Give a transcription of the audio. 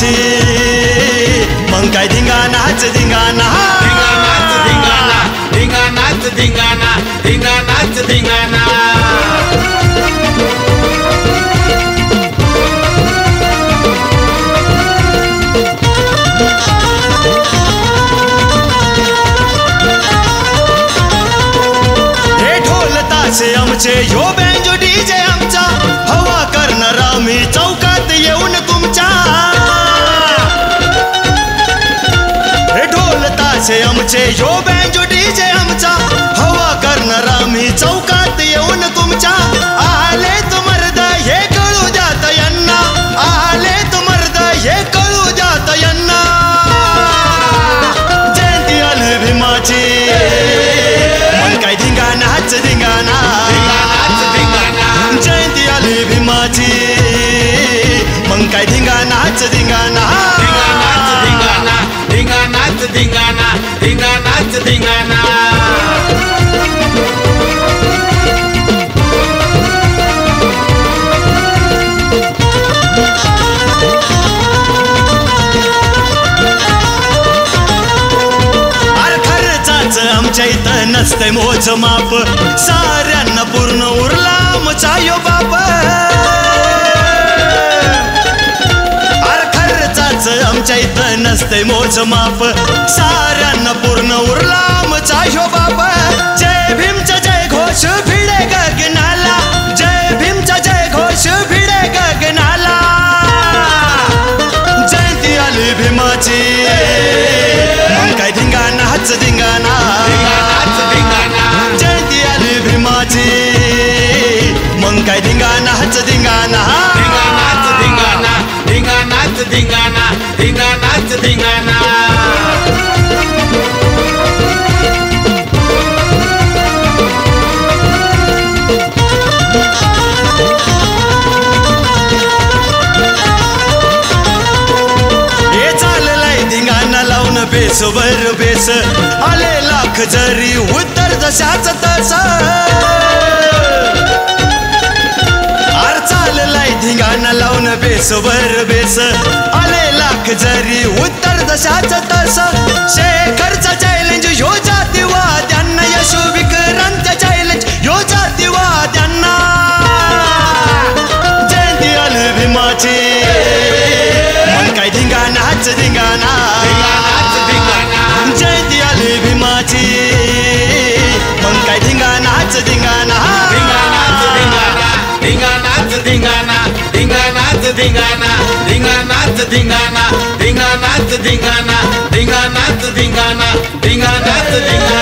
नाचे. मग काय धिंगाणाच धिंगाणा. धिंगाणा धिंगाणाच धिंगाणा धिंगाणाच हे ढोल तासे आमचे योबे ढोल आमचे यो बँजो डीजे आमचा. हवा करणार आम्ही चौकात येऊन तुमच्या. आले तू मर्द हे कळू जात यांना. आले तू मर्द हे कळू जात यांना. जयंती आली भीमाची. मन काय धिंगाणा हाच धिंगाणा. जयंती आली भीमाची. आमच्या इथं नसतंय मोजमाप साऱ्यांना पूर्ण उरला आमचा यो बाप खर्चाच आमच्या इथं नसतंय मोजमाप साऱ्यांना पूर्ण उरला आमचा बेस वर बेस. आले लाख जरी उत्तर जशाच तस. आर चाललंय धिंगाणा लावून बेस वर बेस. आले लाख जरी उत्तर दशाच तस. शेखरचा चॅलेंज ह्यो जातीवाद्यांना यशो विक्रांत चॅलेंज ह्यो जातीवाद्यांना जयंती आली भीमाची मग काय धिंगाणाच धिंगाणा. धिंगाणा धिंगाणाच धिंगाणा धिंगाणाच धिंगाणा धिंगाणाच धिंगाणा धिंगाणाच धिंगाणा.